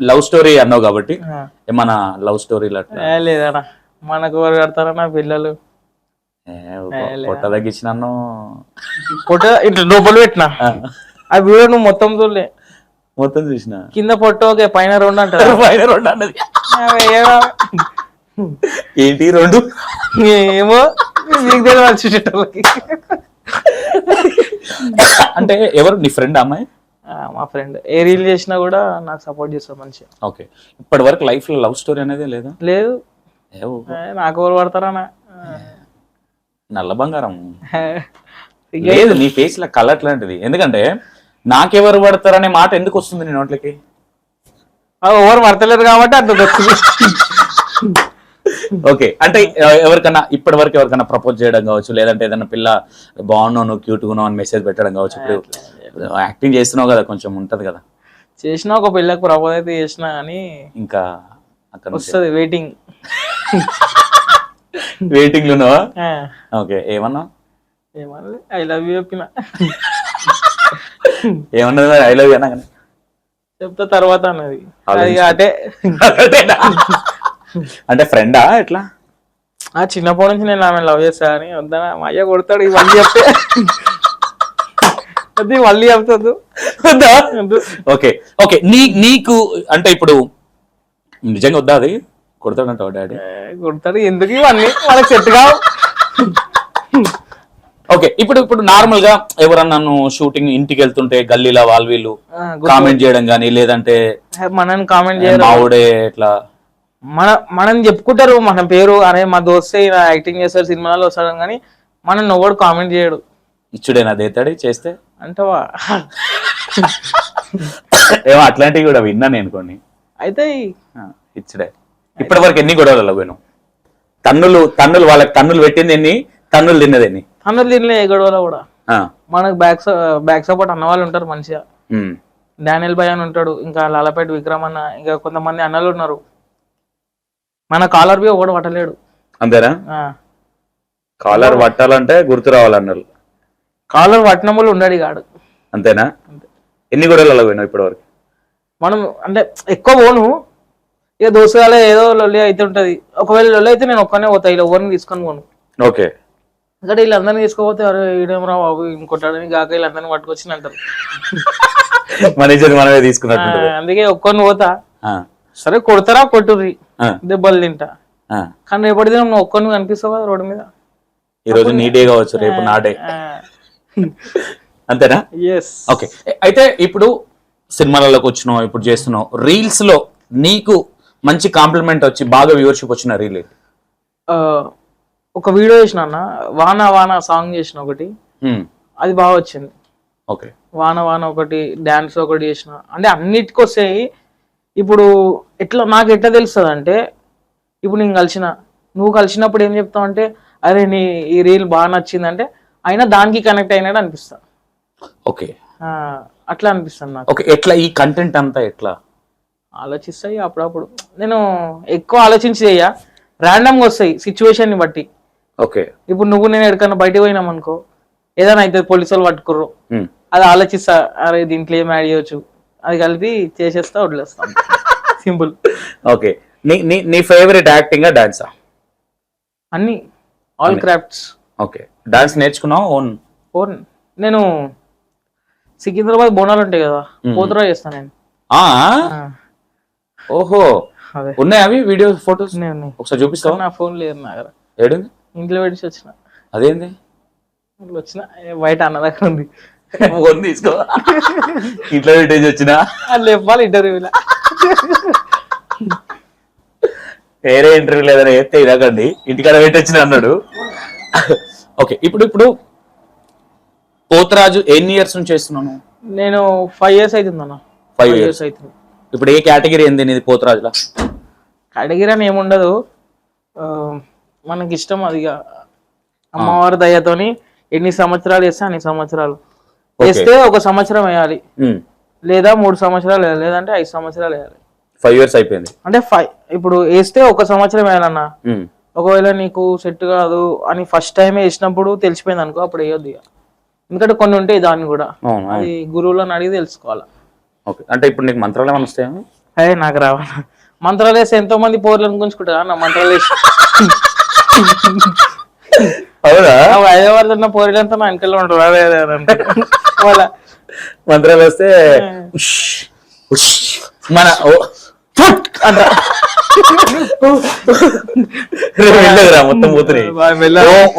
Love story అన్నావు కాబట్టి. ఏమన్నా లవ్ స్టోరీలు అట్లా ఏ లేదన్నా. మనకు ఎవరు కడతారన్నా పిల్లలు. పొట్ట తగ్గించినాను. పొట్ట ఇట్లా లోపల పెట్టినా. ఆ. వీడియో నువ్వు మొత్తం చూడలే. మొత్తం చూసిన. కింద పొట్ట ఓకే పైన రెండు అంటారు. పైన రెండు అన్నది. ఏంటి రెండు? ఏమో మీకు తెలియదు చూసేటోళ్ళకి అంటే ఎవరు? నీ ఫ్రెండ్ అమ్మాయి? మా ఫ్రెండ్ ఏ రీల్ చేసినా కూడా నాకు సపోర్ట్ చేస్తాం మంచిగా. ఓకే. ఇప్పటి వరకు లైఫ్లో లవ్ స్టోరీ అనేది లేదా? లేదు. నాకు ఎవరు పడతారన్నా? నల్ల బంగారం. లేదు నీ ఫేస్లో కలర్ అట్లాంటిది ఎందుకంటే నాకెవరు పడతారనే మాట ఎందుకు వస్తుంది నీ నోట్లకి? ఎవరు పడతలేరు కాబట్టి అంత దొరుకుతుంది ఓకే. అంటే ఎవరికైనా ఇప్పటి వరకు ఎవరికైనా ప్రపోజ్ చేయడం కావచ్చు లేదంటే ఏదైనా పిల్ల బాగున్నావు నువ్వు క్యూట్గా అని మెసేజ్ పెట్టడం కావచ్చు ఇప్పుడు యాక్టింగ్ చేస్తున్నావు కదా కొంచెం ఉంటది కదా. చేసిన ఒక పిల్లకి ప్రపోజ్ అయితే చేసిన కానీ ఇంకా అక్కడ వస్తుంది వెయిటింగ్ వెయిటింగ్లో ఓకే ఏమన్నా? ఏమన్నా ఐ లవ్ యూ చెప్పిన. ఏమన్నది మరి? ఐ లవ్ యూ అనగానే చెప్తా తర్వాత అన్నది. అటే అంటే ఫ్రెండా ఎట్లా? ఆ చిన్నప్పటి నుంచి నేను ఆమె లవ్ చేస్తా అని వద్దా మా అయ్య కొడతాడు ఇవన్నీ చెప్తే. అది మళ్ళీ వద్దు. ఓకే. ఓకే. నీ నీకు అంటే ఇప్పుడు నిజంగా వద్దా అది? కొడతాడంటావు డాడీ? కొడతాడు. ఎందుకు ఇవన్నీ? వాళ్ళకి సెట్ కావు. ఓకే. ఇప్పుడు ఇప్పుడు నార్మల్గా ఎవరన్నా నువ్వు షూటింగ్ ఇంటికి వెళ్తుంటే గల్లీలో వాళ్ళు వీళ్ళు కామెంట్ చేయడం కానీ లేదంటే మనని కామెంట్ చేయరు. మావుడే ఇట్లా మన మనం చెప్పుకుంటారు. మన పేరు అరే మా దోస్తే ఇలా యాక్టింగ్ చేస్తారు సినిమాలో వస్తాడు కానీ మనం ఎవడు కామెంట్ చేయడు. ఇచ్చుడేనా దేతాడి చేస్తే అంటవా? ఏమో అట్లాంటివి కూడా విన్నా నేను కొన్ని. అయితే ఇచ్చుడే. ఇప్పటి వరకు ఎన్ని గొడవలలో పోయినావు? తన్నులు తన్నులు వాళ్ళకి తన్నులు పెట్టింది ఎన్ని? తన్నులు తిన్నది ఎన్ని? అన్నది తినలే ఏ గొడవలో కూడా. మనకు బ్యాక్ బ్యాక్ సపోర్ట్ అన్న వాళ్ళు ఉంటారు మంచిగా డానియల్ భయ్ అని ఉంటాడు ఇంకా లాలపేట విక్రమ్ అన్న ఇంకా కొంతమంది అన్నలు ఉన్నారు. మన కాలర్ బి ఒకడు పట్టలేడు. అంతేనా? ఆ. కాలర్ పట్టాలంటే గుర్తు రావాలన్నారు కాలర్ పట్టిన వాళ్ళు ఉండడు కాడు. అంతేనా? ఎన్ని గొడవలలో పోయినావు ఇప్పటి వరకు మనం అంటే ఎక్కువ పోను. ఇక దోసగాలే ఏదో లొల్లి అయితే ఉంటది. ఒకవేళ లొల్లి అయితే నేను ఒక్కనే పోతా ఇలా ఎవరిని తీసుకొని పోను. ఓకే. ఇక్కడ వీళ్ళందరినీ తీసుకోపోతే అరే ఈడేమరా బాబు ఇంకొట్టాడని కాక వీళ్ళందరినీ పట్టుకొచ్చి అంటారు. మన ఇజ్జత్ మనమే తీసుకున్నట్టు అందుకే ఒక్కొని పోతా. సరే కొడతారా కొట్టుర్రి. దెబ్బలు తింటా. కానీ రేపటి దినం నువ్వు ఒక్కని కనిపిస్తావు కదా రోడ్డు మీద? ఈ రోజు నీ డే కావచ్చు రేపు నా డే. అంతేనా? ఎస్ ఓకే అయితే ఇప్పుడు సినిమాలలోకి వచ్చినావు ఇప్పుడు చేస్తున్నావు రీల్స్లో నీకు మంచి కాంప్లిమెంట్ వచ్చి బాగా వ్యూవర్షిప్ వచ్చిన రీల్? ఒక వీడియో చేసిన అన్న వాన వాన సాంగ్ చేసిన ఒకటి. అది బాగా వచ్చింది. ఓకే వాన వాన ఒకటి డాన్స్ ఒకటి చేసిన. అంటే అన్నిటికి వస్తాయి. ఇప్పుడు ఎట్లా నాకు ఎట్లా తెలుస్తుంది అంటే ఇప్పుడు నేను కలిసిన నువ్వు కలిసినప్పుడు ఏం చెప్తావు అంటే అరే నీ ఈ రీల్ బాగా నచ్చింది అంటే అయినా దానికి కనెక్ట్ అయినట్టు అనిపిస్తా. ఓకే. అట్లా అనిపిస్తుంది నాకు. ఓకే ఎట్లా? ఈ కంటెంట్ అంతా ఎట్లా? ఆలోచిస్తాయి అప్పుడప్పుడు. నేను ఎక్కువ ఆలోచించి చెయ్య. ర్యాండమ్గా వస్తాయి సిచ్యువేషన్ని బట్టి. ఓకే. ఇప్పుడు నువ్వు నేను ఎక్కడికన్నా బయటకు పోయినాం అనుకో ఏదైనా అయితే పోలీసు వాళ్ళు పట్టుకుర్రు అది ఆలోచిస్తా. అరే దీంట్లో ఏం యాడ్ చేయొచ్చు? అది కలిపి చేసేస్తా వదిలేస్తాం. Simple okay. నీ నీ నీ ఫేవరెట్ యాక్టింగ్ డాన్సా అన్ని. All crafts okay. డాన్స్ నేర్చుకున్నావు? ఓన్? ఓన్. నేను సికింద్రాబాద్ బోనాలు ఉంటాయి కదా పోతురా చేస్తాను నేను. ఓహో. అదే. ఉన్నాయి అవి వీడియో ఫొటోస్? ఉన్నాయి. ఒకసారి చూపిస్తావా? నా ఫోన్ లేదు నా దగ్గర. ఏడుంది ఇంట్లో పెట్టి వచ్చిన. అదేంది? ఇంట్లో వచ్చిన. బయట అన్న దగ్గర ఉంది. ఫోన్ తీసుకో ఇంట్లో పెట్టేసి వచ్చినా చెప్పాలి ఇంటర్వ్యూలో వేరే ఇంటర్వ్యూ లేదని చెప్తే ఇదకండి ఇంటికాడ పెట్టొచ్చిన అన్నాడు. ఓకే ఇప్పుడు ఇప్పుడు పోతరాజు ఎన్ని ఇయర్స్ నుంచి చేస్తున్నాను? నేను ఫైవ్ ఇయర్స్ అవుతుంది అన్న. ఫైవ్ ఇయర్స్ అవుతుంది. ఇప్పుడు ఏ కేటగిరీ ఏంది నీది పోతరాజులా? కేటగిరీ అని ఏముండదు మనకి ఇష్టం అది అమ్మవారి దయతోని ఎన్ని సంవత్సరాలు వేస్తే అన్ని సంవత్సరాలు. వేస్తే ఒక సంవత్సరం వేయాలి. లేదా మూడు సంవత్సరాలు వేయాలి లేదంటే ఐదు సంవత్సరాలు వేయాలి. ఫైవ్ ఇయర్స్ అయిపోయింది. అంటే ఫైవ్ ఇప్పుడు వేస్తే ఒక సంవత్సరం వేయాలన్న. ఒకవేళ నీకు సెట్ కాదు అని ఫస్ట్ టైం వేసినప్పుడు తెలిసిపోయింది అనుకో అప్పుడు వేయొద్దు ఇక. ఎందుకంటే కొన్ని ఉంటాయి దాన్ని కూడా. అవును? అవును. అది గురువులను అడిగి తెలుసుకోవాలి. ఓకే. అంటే ఇప్పుడు నీకు మంత్రాలు ఏమైనా వస్తాయా? అదే నాకు రావాలి మంత్రాలు వేస్తే ఎంతో మంది పోర్లను గుంజుకుంటారు అన్న మంత్రాలు వేసి. అవునా? ఆ హైదరాబాద్ ఉన్న పోరీలంతా నా వెనకాల ఉంటారు అదే అదే అదే అంటారు. వాళ్ళ మంత్రాలు వేస్తే ఉష్, ఉష్, మన ఓ- ఫట్ అంట వెళ్ళదురా మొత్తం పోతున్నాయి.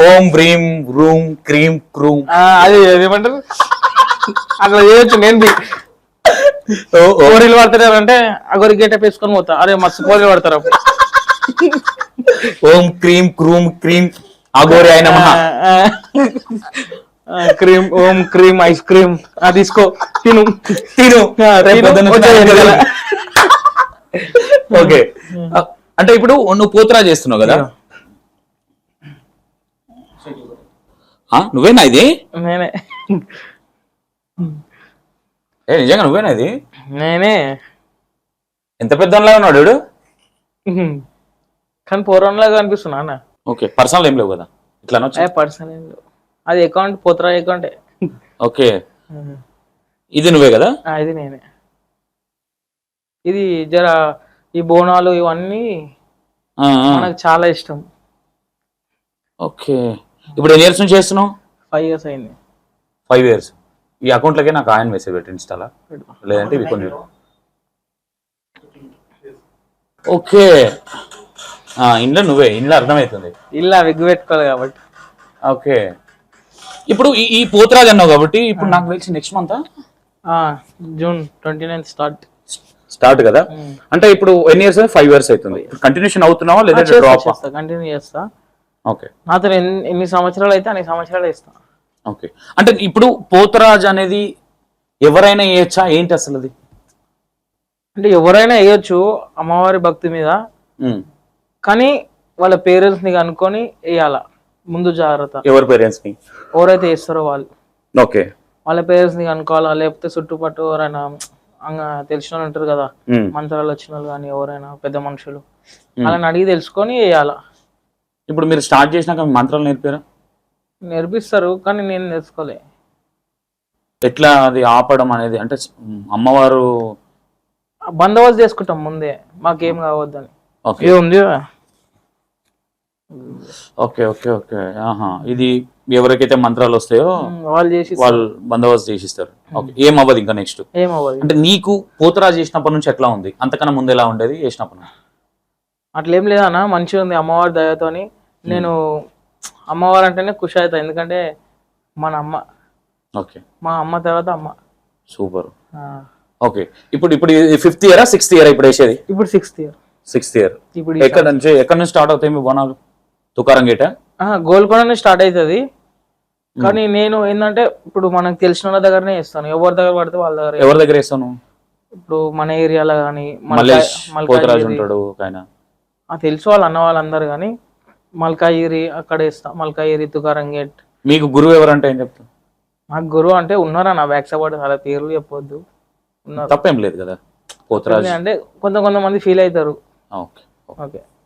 ఓం బ్రీం రూమ్ క్రీమ్ క్రూమ్ అది ఏమంటారు? అట్లా చేయొచ్చు నేను పోరీలు పడతారు అంటే అగొరి గేట వేసుకొని పోతా. అరే మస్తు పోరీలు పడతారు. ఓం క్రీమ్ క్రూమ్ క్రీమ్ అగోరి ఆయన క్రీమ్ ఓం క్రీమ్ ఐస్ క్రీమ్ తీసుకో తిను. తిను ఆ, రేపు తిను, పొద్దున్న వచ్చే తినాలి వెనకాల. ఓకే. అంటే ఇప్పుడు నువ్వు పోతురా చేస్తున్నావు కదా? నువ్వేనా ఇది? నేనే. ఏ నిజంగా నువ్వేనా ఇది? నేనే. ఎంత పెద్దలా ఉన్నాడు వీడు? కానీ పూర్వంలాగా అనిపిస్తున్నా అన్న. ఓకే పర్సనల్ ఏం లేవు కదా? ఇట్లా ఏ పర్సన్ ఏం లేవు. అది అకౌంట్ పోతురా అకౌంటే. ఓకే. ఇది నువ్వే కదా? ఇది నేనే. ఇది జర ఈ బోనాలు ఇవన్నీ. మనకు చాలా ఇష్టం. ఓకే. ఇప్పుడు ఎన్ని ఇయర్స్ నుంచి చేస్తున్నావు? ఫైవ్ ఇయర్స్ అయింది. ఫైవ్ ఇయర్స్ ఈ అకౌంట్లకే నాకు ఆయన మెసేజ్ పెట్టి ఇన్స్టాలా. లేదంటే ఇవి కొన్ని. ఓకే. ఇంట్లో నువ్వే ఇంట్లో అర్థమవుతుంది ఇలా విగ్గు పెట్టుకోవాలి కాబట్టి. ఓకే. ఇప్పుడు ఈ పోతురాజ్ అన్నావు కాబట్టి ఇప్పుడు నాకు తెలిసి next month June twenty ninth start start కదా? అంటే ఇప్పుడు ఎన్ని ఇయర్స్ ఫైవ్ ఇయర్స్ అవుతుంది. కంటిన్యూషన్ అవుతున్నావా లేదా డ్రాప్ కంటిన్యూ చేస్తా ఓకే నాతో ఎన్ని సంవత్సరాలు అయితే అన్ని సంవత్సరాలు ఇస్తా. ఓకే అంటే ఇప్పుడు పోతురాజ్ అనేది ఎవరైనా వేయచ్చా? ఏంటి అసలు అది? అంటే ఎవరైనా వేయొచ్చు అమ్మవారి భక్తి మీద. కానీ వాళ్ళ పేరెంట్స్ని కనుక్కొని వేయాల? ముందు జాగ్రత్త. ఎవరి పేరెంట్స్ని ఎవరైతే వేస్తారో వాళ్ళు. ఓకే వాళ్ళ పేరెంట్స్ని కనుక్కోవాలా? లేకపోతే చుట్టుపట్టు ఎవరైనా తెలిసిన వాళ్ళు ఉంటారు కదా. మంత్రాలు వచ్చిన వాళ్ళు కానీ ఎవరైనా పెద్ద మనుషులు వాళ్ళని అడిగి తెలుసుకొని వేయాల ఇప్పుడు మీరు స్టార్ట్ చేసినాక మంత్రాలు నేర్పారా? నేర్పిస్తారు కానీ నేను నేర్చుకోలే. ఎట్లా అది ఆపడం అనేది? అంటే అమ్మవారు బందోబస్తు చేసుకుంటాం ముందే మాకేం కావద్దని. ఇది ఉంది. Okay okay okay. ఆహా. ఇది ఎవరికైతే మంత్రాలు వస్తాయో వాళ్ళు చేసి వాళ్ళు బందోబస్తు చేసిస్తారు. ఓకే. ఏం అవ్వదు ఇంకా నెక్స్ట్. ఏం అవ్వదు అంటే నీకు పోతురాజు చేసినప్పటి నుంచి ఎట్లా ఉంది? అంతకన్నా ముందు ఎలా ఉండేది చేసినప్పటి నుంచి అట్లేం లేదన్న మంచిగా ఉంది అమ్మవారి దయతోని. నేను అమ్మవారు అంటేనే ఖుషి అవుతా ఎందుకంటే మన అమ్మ. ఓకే. మా అమ్మ తర్వాత అమ్మ. సూపర్. ఓకే. ఇప్పుడు ఇప్పుడు ఫిఫ్త్ ఇయరా సిక్స్త్ ఇయర్ ఇప్పుడు వేసేది ఇప్పుడు సిక్స్త్ ఇయర్. Sixth year. ఇప్పుడు ఎక్కడ నుంచి ఎక్కడ నుంచి స్టార్ట్ అవుతాయి? మీ బోనాలు? తుకారం గేట గోల్కొండ స్టార్ట్ అవుతుంది కానీ నేను ఏంటంటే ఇప్పుడు మనకు తెలిసిన వాళ్ళ దగ్గరనే ఇస్తాను ఎవరి దగ్గర పడితే వాళ్ళ దగ్గర ఎవరి దగ్గర వేస్తాను ఇప్పుడు మన ఏరియాలో కానీ పోతురాజు ఉంటాడు తెలుసు వాళ్ళు అన్న వాళ్ళందరూ కానీ మల్కాయిరి అక్కడ ఇస్తా మల్కాయిరి తుకారం గేట్ మీకు గురువు ఎవరంటే ఏం చెప్తాను నాకు గురువు అంటే ఉన్నారా? నా బ్యాక్ సపోర్ట్ అలా పేర్లు చెప్పొద్దు. తప్పేం లేదు కదా. పోతురాజు. అంటే కొంత కొంతమంది ఫీల్ అవుతారు. ఓకే. ఓకే.